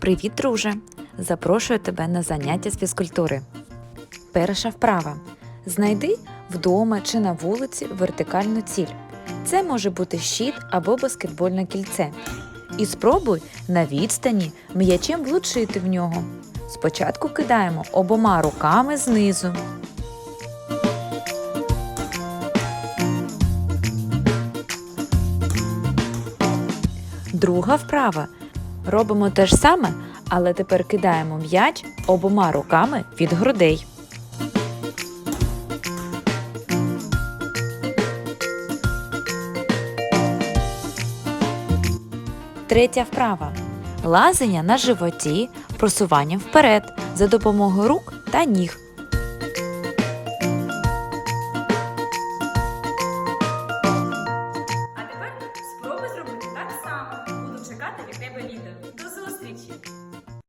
Привіт, друже! Запрошую тебе на заняття з фізкультури. Перша вправа. Знайди вдома чи на вулиці вертикальну ціль. Це може бути щит або баскетбольне кільце. І спробуй на відстані м'ячем влучити в нього. Спочатку кидаємо обома руками знизу. Друга вправа. Робимо те ж саме, але тепер кидаємо м'яч обома руками від грудей. Третя вправа. Лазення на животі просуванням вперед за допомогою рук та ніг. Do Zustric.